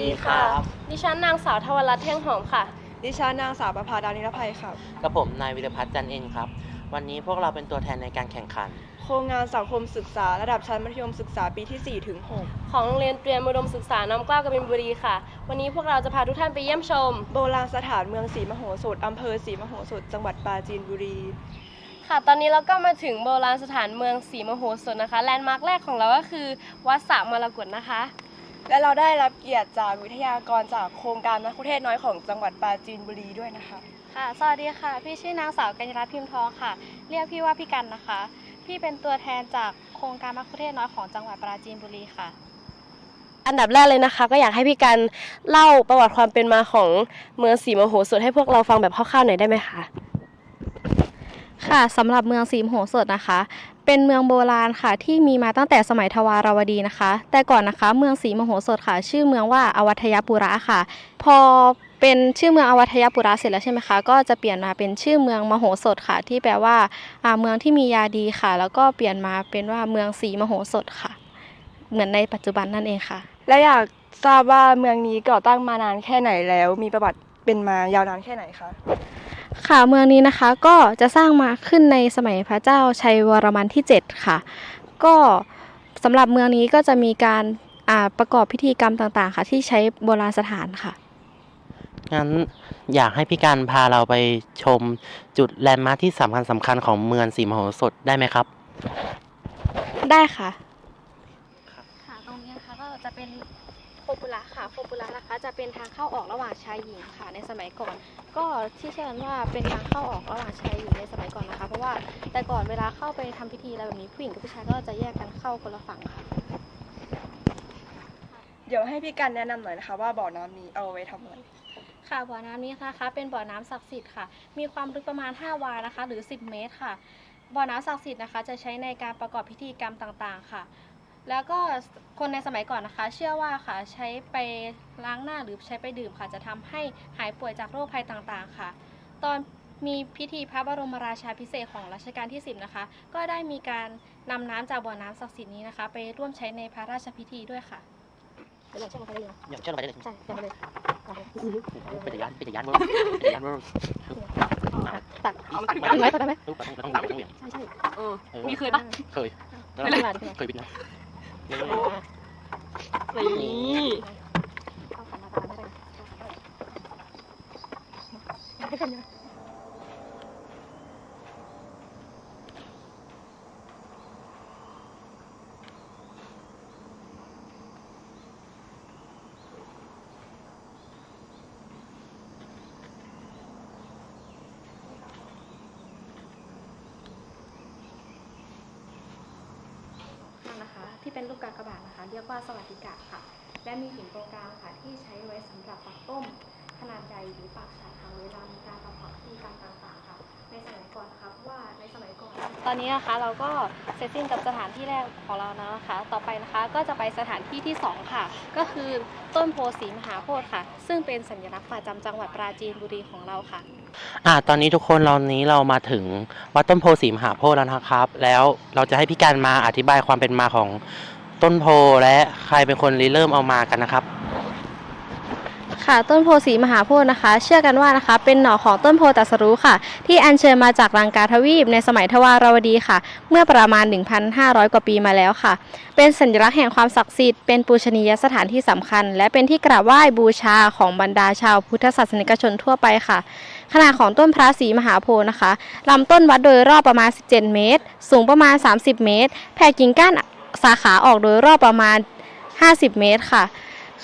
ดีค่ะดิฉันนางสาวทวรัตน์แท่งหอมค่ะ ดิฉันนางสาวประภาดานิรภัยครับ กับผมนายวิรพัฒน์จันเอ็นครับ วันนี้พวกเราเป็นตัวแทนในการแข่งขัน โครงงานสังคมศึกษาระดับชั้นมัธยมศึกษาปีที่ 4 ถึง ของโรงเรียนเตรียมอุดมศึกษาน้อมเกล้ากบินบุรีค่ะ วันนี้พวกเราจะพาทุกท่านไปเยี่ยมชม 6 โบราณสถานเมืองศรีมโหสถอำเภอศรีมโหสถ จังหวัดปราจีนบุรี ค่ะ ตอนนี้เราก็มาถึงโบราณสถานเมืองศรีมโหสถนะคะ แลนด์มาร์คแรกของเราก็คือ วัดสระมรกตนะคะ และเราได้รับเกียรติจากวิทยากรจากโครงการนักคุเทศน้อยของจังหวัดปราจีนบุรีด้วยนะคะ ค่ะ สวัสดีค่ะ พี่ชื่อนางสาวกัญญารัตน์พิมพ์ทองค่ะ เรียกพี่ว่าพี่กันนะคะ พี่เป็นตัวแทนจากโครงการมัคคุเทศน้อยของจังหวัดปราจีนบุรีค่ะ อันดับแรกเลยนะคะ ก็อยากให้พี่กันเล่าประวัติความเป็นมาของเมืองศรีมโหสถให้พวกเราฟังแบบคร่าวๆหน่อยได้ไหมคะ ค่ะสำหรับเมืองสีมโหสถนะคะ เป็นเมืองโบราณค่ะ ที่มีมาตั้งแต่สมัยทวารวดีนะคะ แต่ก่อนนะคะ เมืองสีมโหสถค่ะ ชื่อเมืองว่าอวัทยปุระค่ะ พอเป็นชื่อเมืองอวัทยปุระเสร็จแล้วใช่ไหมคะก็จะเปลี่ยนมาเป็นชื่อเมืองมโหสถค่ะ ที่แปลว่าเมืองที่มียาดีค่ะ แล้วก็เปลี่ยนมาเป็นว่าเมืองสีมโหสถค่ะ เหมือนในปัจจุบันนั่นเองค่ะ และอยากทราบว่าเมืองนี้ก่อตั้งมานานแค่ไหนแล้ว มีประวัติเป็นมายาวนานแค่ไหนคะ ค่ะเมืองนี้นะคะก็จะสร้างมาขึ้นในสมัยพระเจ้าชัยวรมันที่ 7 ค่ะ ก็สำหรับเมืองนี้ก็จะมีการอ่าประกอบพิธีกรรมต่างๆ ค่ะ ที่ใช้โบราณสถานค่ะ งั้นอยากให้พี่การพาเราไปชมจุดแลนด์มาร์คที่สำคัญสำคัญของเมืองศรีมโหสถได้ไหมครับ ได้ค่ะ ค่ะ ตรงนี้นะคะก็จะเป็นโค ปุระค่ะโคปุระนะคะจะเป็นทางเข้าออกระหว่างชายหญิงค่ะในสมัยก่อน ก็ที่เชื่อกันว่าเป็นทางเข้าออกระหว่างชายหญิงในสมัยก่อนนะคะ เพราะว่าแต่ก่อนเวลาเข้าไปทำพิธีอะไรแบบนี้ผู้หญิงกับผู้ชายก็จะแยกกันเข้าคนละฝั่งค่ะ เดี๋ยวให้พี่กันแนะนำหน่อยนะคะ ว่าบ่อน้ำนี้เอาไว้ทำอะไร ค่ะบ่อน้ำนี้นะคะ เป็นบ่อน้ำศักดิ์สิทธิ์ค่ะ มีความลึกประมาณ 5 วานะคะ หรือ 10 เมตรค่ะ บ่อน้ำศักดิ์สิทธิ์นะคะ จะใช้ในการประกอบพิธีกรรมต่างๆ ค่ะ แล้วก็คนในสมัยก่อนนะคะ เชื่อว่าค่ะใช้ไปล้างหน้าหรือใช้ไปดื่มค่ะ จะทำให้หายป่วยจากโรคภัยต่างๆค่ะ ตอนมีพิธีพระบรมราชาพิเศษกของรัชกาลที่ 10 นะคะ ก็ได้มีการนำน้ำจากบ่อน้ำศักดิ์สิทธิ์นี้นะคะ ไปร่วมใช้ในพระราชพิธีด้วยค่ะเดี๋ยวเราเชื่อมกันเลยนะอย่างเช่นเราไปได้เลยใช่เชื่อมกันเลยเป็นยานเป็นยานเป็นยานตักเอาตักถึงไหมตักได้ไหมต้องต้องต้องต้องเหวี่ยงใช่ใช่เออมีเคยปะเคยไม่เป็นไรไม่เป็นไรเคยบินนะ นี่ เข้ากันมาตามไม่ได้ไม่เป็นไร นั่นนะคะ ที่เป็นรูปกากบาทนะคะ เรียกว่าสวัสดิกะค่ะ และมีหินตรงกลางค่ะ ที่ใช้ไว้สำหรับปักต้ม ขนาดใหญ่หรือปักฉาดทางเวลามีการประกอบพิธีกรรมต่างๆ ในสมัยก่อนนะคะเพราะว่าในสมัยก่อนตอนนี้นะคะเราก็เสร็จสิ้นกับสถานที่แรกของเราแล้วนะคะ ต่อไปนะคะก็จะไปสถานที่ที่สองค่ะ ก็คือต้นโพสีมหาโพธิ์ค่ะ ซึ่งเป็นสัญลักษณ์ประจำจังหวัดปราจีนบุรีของเราค่ะอ่าตอนนี้ทุกคนเรานี้เรามาถึงวัดต้นโพสีมหาโพธิ์แล้วนะครับ แล้วเราจะให้พี่การมาอธิบายความเป็นมาของต้นโพและใครเป็นคนริเริ่มเอามากันนะครับ ค่ะ ต้นโพสีมหาโพธิ์นะคะ เชื่อกันว่านะคะ เป็นหน่อของต้นโพตัสรู้ค่ะ ที่อัญเชิญมาจากลังกาทวีปในสมัยทวารวดีค่ะ เมื่อประมาณ 1,500 กว่าปีมาแล้วค่ะ เป็นสัญลักษณ์แห่งความศักดิ์สิทธิ์เป็นปูชนียสถานที่สำคัญ และเป็นที่กราบไหว้บูชาของบรรดาชาวพุทธศาสนิกชนทั่วไปค่ะขนาดของต้นพระศรีมหาโพธิ์นะคะลำต้นวัดโดยรอบประมาณ 17 เมตร สูงประมาณ 30 เมตร แผ่กิ่งก้านสาขาออกโดยรอบประมาณ 50 เมตรค่ะ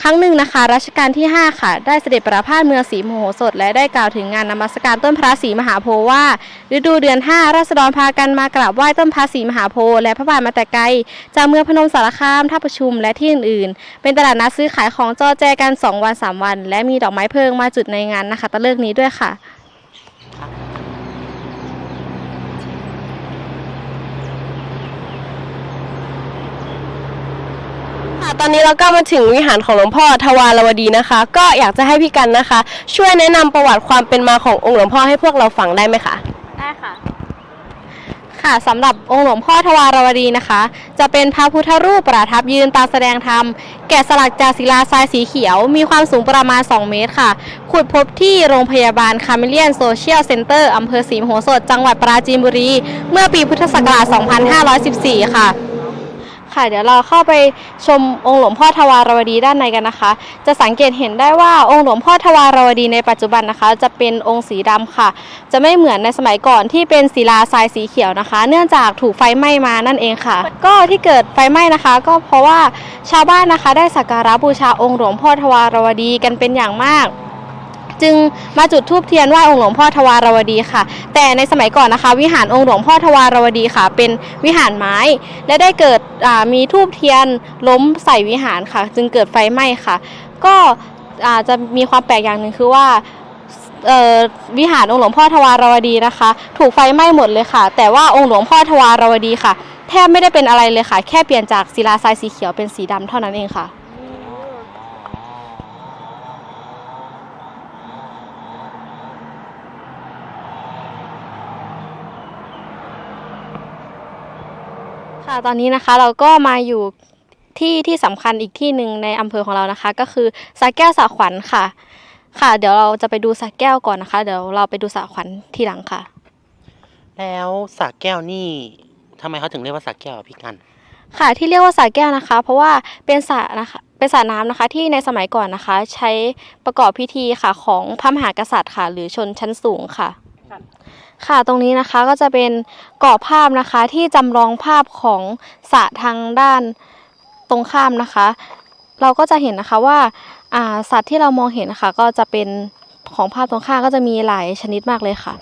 ครั้งหนึ่งนะคะ รัชกาลที่ 5 ค่ะ ได้เสด็จประพาสเมืองศรีมโหสถ และได้กล่าวถึงงานนมัสการต้นพระศรีมหาโพธิ์ว่า ฤดูเดือน 5 ราษฎรพากันมากราบไหว้ต้นพระศรีมหาโพธิ์และพระบาทมาแต่ไกล จากเมืองพนมสารคามท่าประชุมและที่อื่นๆ เป็นตลาดนัดซื้อขายของจอแจกัน 2 วัน 3 วัน และมีดอกไม้เพลิงมาจุดในงานนะคะตะเลิกนี้ด้วยค่ะ ตอนนี้เราก็มาถึงวิหารของหลวงพ่อทวารวดีนะคะ ก็อยากจะให้พี่กันนะคะ ช่วยแนะนำประวัติความเป็นมาขององค์หลวงพ่อให้พวกเราฟังได้ไหมคะ ได้ค่ะ ค่ะสำหรับองค์หลวงพ่อทวารวดีนะคะ จะเป็นพระพุทธรูปประทับยืนปาแสดงธรรม แกะสลักจากศิลาทรายสีเขียว มีความสูงประมาณ 2 เมตรค่ะ ขุดพบที่โรงพยาบาลคาเมเลียนโซเชียลเซ็นเตอร์อำเภอศรีมโหสถจังหวัดปราจีนบุรี เมื่อปีพุทธศักราช 2514 ค่ะ ค่ะ เดี๋ยวเราเข้าไปชมองค์หลวงพ่อทวารวดีด้านในกันนะคะ จะสังเกตเห็นได้ว่าองค์หลวงพ่อทวารวดีในปัจจุบันนะคะ จะเป็นองค์สีดำค่ะ จะไม่เหมือนในสมัยก่อนที่เป็นศิลาทรายสีเขียวนะคะ เนื่องจากถูกไฟไหม้มานั่นเองค่ะ ก็ที่เกิดไฟไหม้นะคะ ก็เพราะว่าชาวบ้านนะคะ ได้สักการะบูชาองค์หลวงพ่อทวารวดีกันเป็นอย่างมาก จึงมาจุดธูปเทียนไหว้องค์หลวงพ่อทวารวดีค่ะ แต่ในสมัยก่อนนะคะ วิหารองค์หลวงพ่อทวารวดีค่ะ เป็นวิหารไม้ และได้เกิดมีทูบเทียนล้มใส่วิหารค่ะ จึงเกิดไฟไหม้ค่ะ ก็อาจจะมีความแปลกอย่างหนึ่งคือว่าวิหารองค์หลวงพ่อทวารวดีนะคะ ถูกไฟไหม้หมดเลยค่ะ แต่ว่าองค์หลวงพ่อทวารวดีค่ะ แทบไม่ได้เป็นอะไรเลยค่ะ แค่เปลี่ยนจากศิลาทรายสีเขียวเป็นสีดำเท่านั้นเองค่ะ ค่ะตอนนี้นะคะเราก็มาอยู่ที่ที่สำคัญอีกที่หนึ่งในอำเภอของเรานะคะ ก็คือสระแก้วสระขวัญค่ะ ค่ะ เดี๋ยวเราจะไปดูสระแก้วก่อนนะคะ เดี๋ยวเราไปดูสระขวัญทีหลังค่ะ แล้วสระแก้วนี่ทำไมเขาถึงเรียกว่าสระแก้วอะพี่กัน ค่ะที่เรียกว่าสระแก้วนะคะ เพราะว่าเป็นสระนะคะเป็นสระน้ำนะคะที่ในสมัยก่อนนะคะ ใช้ประกอบพิธีค่ะของพระมหากษัตริย์ค่ะ หรือชนชั้นสูงค่ะ ค่ะตรงนี้นะคะก็จะเป็นกรอบภาพนะคะที่จำลองภาพของสระทางด้านตรงข้ามนะคะ เราก็จะเห็นนะคะว่าอ่าสัตว์ที่เรามองเห็นนะคะก็จะเป็นของภาพตรงข้ามก็จะมีหลายชนิดมากเลยค่ะ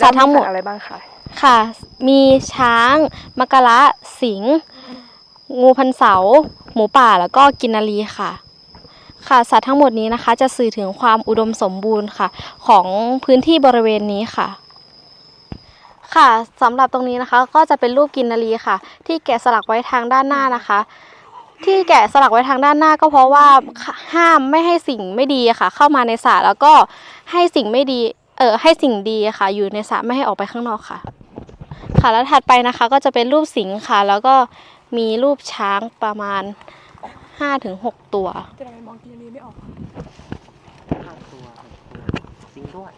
สัตว์ทั้งหมดอะไรบ้างคะค่ะ มีช้างมกระสิงห์งูพันเสา หมูป่าแล้วก็กินนารีค่ะ ค่ะสัตว์ทั้งหมดนี้นะคะ จะสื่อถึงความอุดมสมบูรณ์ค่ะ ของพื้นที่บริเวณนี้ค่ะ ค่ะสำหรับตรงนี้นะคะก็จะเป็นรูปกินนารีค่ะ ที่แกะสลักไว้ทางด้านหน้านะคะ ที่แกะสลักไว้ทางด้านหน้า ก็เพราะว่าห้ามไม่ให้สิ่งไม่ดีอะค่ะ เข้ามาในสระแล้วก็ให้สิ่งไม่ดีเออให้สิ่งดีอะค่ะ อยู่ในสระไม่ให้ออกไปข้างนอกค่ะ ค่ะแล้วถัดไปนะคะก็จะเป็นรูปสิงห์ค่ะ แล้วก็มีรูปช้างประมาณ5-6ตัวจะทำไมมองกินนี้ไม่ออกห้าตัวหกตัวจริงด้วย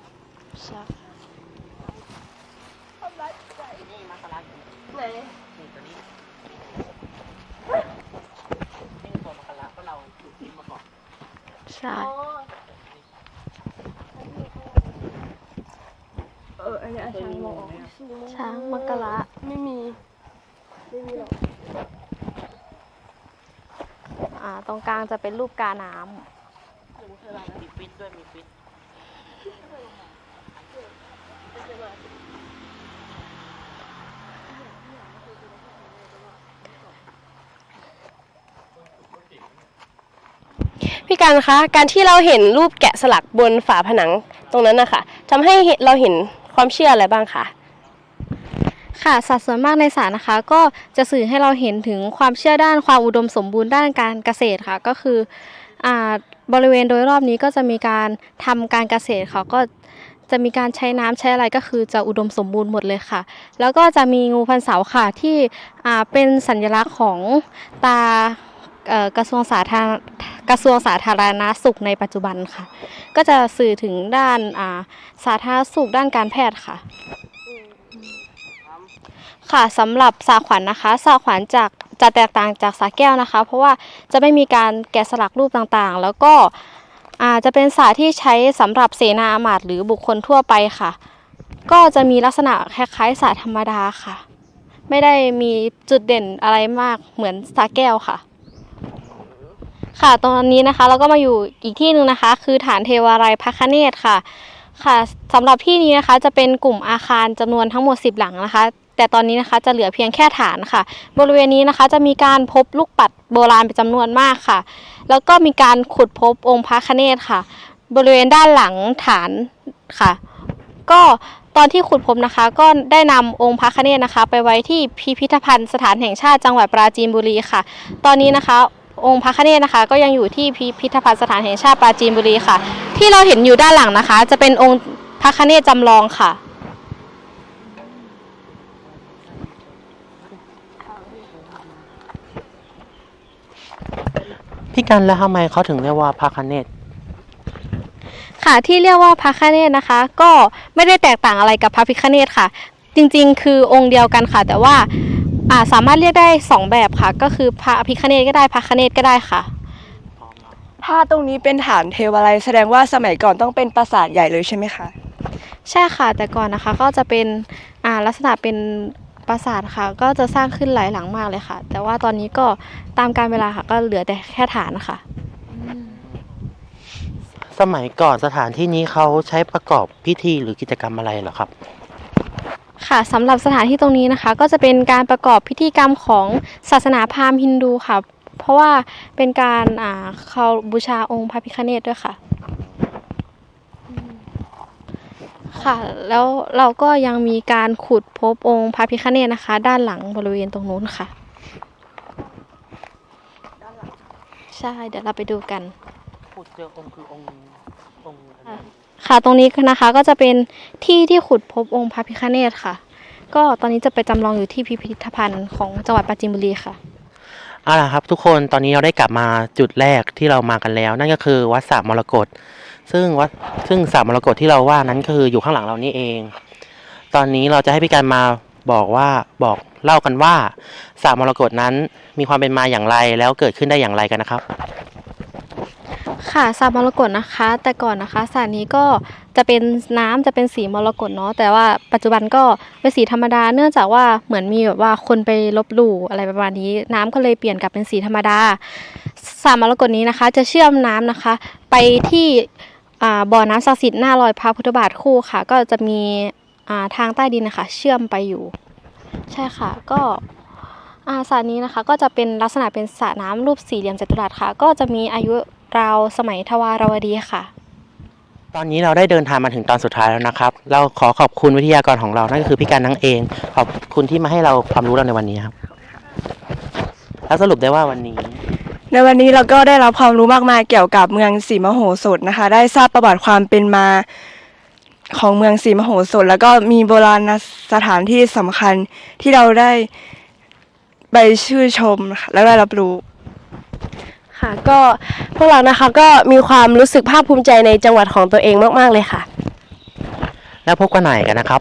นี่มาสลักอยู่ ไหนนี่ตัวนี้นี่ตัวมาสลักก็เราถูกทิ้งมาก่อนใช่เอออันนี้อาช้างมองออกช้างมกระไม่มี ไม่มีหรอกอ่าตรงกลางจะเป็นรูปกาน้ำมีฟิตด้วยมีฟิต กันคะการที่เราเห็นรูปแกะสลักบนฝาผนังตรงนั้นนะคะทำให้เราเห็นความเชื่ออะไรบ้างคะค่ะสัดส่วนมากในสารนะคะ ก็จะสื่อให้เราเห็นถึงความเชื่อด้านความอุดมสมบูรณ์ด้านการเกษตรค่ะ ก็คืออบริเวณโดยรอบนี้ก็จะมีการทำการเกษตรค่ะก็จะมีการใช้น้ำใช้อะไรก็คือจะอุดมสมบูรณ์หมดเลยค่ะ แล้วก็จะมีงูพันเสาค่ะที่เป็นสัญลักษณ์ของตา กระทรวงสาธารณกระทรวงสาธารณสุขในปัจจุบันค่ะ ก็จะสื่อถึงด้านาสาธารณสุขด้านการแพทย์ค่ะ ค่ะสำหรับสาขวัญนะคะสาขวัญจากจะแตกต่างจากสาแก้วนะคะ เพราะว่าจะไม่มีการแกะสลักรูปต่างๆ แล้วก็อาจะเป็นสาที่ใช้สำหรับเสนาอามาตย์หรือบุคคลทั่วไปค่ะ ก็จะมีลักษณะคล้ายๆสาธรรมดาค่ะ ไม่ได้มีจุดเด่นอะไรมากเหมือนสาแก้วค่ะ ค่ะ ตอนนี้นะคะเราก็มาอยู่อีกที่หนึ่งนะคะ คือฐานเทวาลัยพระคเนศค่ะ ค่ะสำหรับที่นี้นะคะจะเป็นกลุ่มอาคารจำนวนทั้งหมด 10 หลังนะคะ แต่ตอนนี้นะคะจะเหลือเพียงแค่ฐานค่ะ บริเวณนี้นะคะจะมีการพบลูกปัดโบราณเป็นจำนวนมากค่ะ แล้วก็มีการขุดพบองค์พระคเนศค่ะ บริเวณด้านหลังฐานค่ะ ก็ตอนที่ขุดพบนะคะ ก็ได้นำองค์พระคเนศนะคะ ไปไว้ที่พิพิธภัณฑ์สถานแห่งชาติจังหวัดปราจีนบุรีค่ะ ตอนนี้นะคะ องค์พระคเนศนะคะ ก็ยังอยู่ที่พิพิธภัณฑสถานแห่งชาติปราจีนบุรีค่ะ ที่เราเห็นอยู่ด้านหลังนะคะ จะเป็นองค์พระคเนศจำลองค่ะ พี่กันแล้วทำไมเขาถึงเรียกว่าพระคเนศค่ะที่เรียกว่าพระคเนศนะคะ ก็ไม่ได้แตกต่างอะไรกับพระพิคเนศค่ะ จริงๆ คือองค์เดียวกันค่ะ แต่ว่า อ่าสามารถเรียกได้สองแบบค่ะ ก็คือพระพิคเนศก็ได้พระคเนศก็ได้ค่ะ ถ้าตรงนี้เป็นฐานเทวาลัยแสดงว่าสมัยก่อนต้องเป็นปราสาทใหญ่เลยใช่ไหมคะ ใช่ค่ะแต่ก่อนนะคะก็จะเป็นอ่าลักษณะเป็นปราสาทค่ะ ก็จะสร้างขึ้นหลายหลังมากเลยค่ะ แต่ว่าตอนนี้ก็ตามการเวลาค่ะก็เหลือแต่แค่ฐานค่ะ สมัยก่อนสถานที่นี้เขาใช้ประกอบพิธีหรือกิจกรรมอะไรเหรอครับ ค่ะสำหรับสถานที่ตรงนี้นะคะ ก็จะเป็นการประกอบพิธีกรรมของศาสนาพราหมณ์ฮินดูค่ะ เพราะว่าเป็นการอ่าเขาบูชาองค์พระพิฆเนศด้วยค่ะ ค่ะ แล้วเราก็ยังมีการขุดพบองค์พระพิฆเนศนะคะ ด้านหลังบริเวณตรงนู้นค่ะ ใช่เดี๋ยวเราไปดูกัน ขุดเจอองค์คือองค์องค์ ค่ะ ตรงนี้นะคะก็จะเป็นที่ที่ขุดพบองค์พระพิฆเนศค่ะ ก็ตอนนี้จะไปจำลองอยู่ที่พิพิธภัณฑ์ของจังหวัดปราจีนบุรีค่ะเอาล่ะครับทุกคนตอนนี้เราได้กลับมาจุดแรกที่เรามากันแล้ว นั่นก็คือวัดสามมรกตซึ่งวัดซึ่งสามมรกตที่เราว่านั้นก็คืออยู่ข้างหลังเรานี่เอง ตอนนี้เราจะให้พี่การมาบอกว่าบอกเล่ากันว่าสามมรกตนั้นมีความเป็นมาอย่างไรแล้วเกิดขึ้นได้อย่างไรกันนะครับ ค่ะสระมรกตนะคะ แต่ก่อนนะคะสระนี้ก็จะเป็นน้ำจะเป็นสีมรกตเนาะแต่ว่าปัจจุบันก็เป็นสีธรรมดา เนื่องจากว่าเหมือนมีแบบว่าคนไปลบหลู่อะไรประมาณนี้ น้ำก็เลยเปลี่ยนกลับเป็นสีธรรมดาสระมรกตนี้นะคะ จะเชื่อมน้ำนะคะ ไปที่บ่อน้ำศักดิ์สิทธิ์หน้ารอยพระพุทธบาทคู่ค่ะ ก็จะมีทางใต้ดินนะคะ เชื่อมไปอยู่ ใช่ค่ะก็อาสระนี้นะคะก็จะเป็นลักษณะเป็นสระน้ำรูปสี่เหลี่ยมจัตุรัสค่ะ ก็จะมีอายุ ราวสมัยทวารวดีค่ะ ตอนนี้เราได้เดินทางมาถึงตอนสุดท้ายแล้วนะครับ เราขอขอบคุณวิทยากรของเรา นั่นก็คือพี่การนั่งเอง ขอบคุณที่มาให้เราความรู้เราในวันนี้ครับ แล้วสรุปได้ว่าวันนี้ ในวันนี้เราก็ได้รับความรู้มากมายเกี่ยวกับเมืองศรีมโหสถนะคะ ได้ทราบประวัติความเป็นมาของเมืองศรีมโหสถ แล้วก็มีโบราณสถานที่สำคัญที่เราได้ไปชื่นชมนะคะและได้รับรู้ ค่ะก็พวกเรานะคะก็มีความรู้สึกภาคภูมิใจในจังหวัดของตัวเองมาก ๆ เลยค่ะ แล้วพบกันใหม่กันนะครับ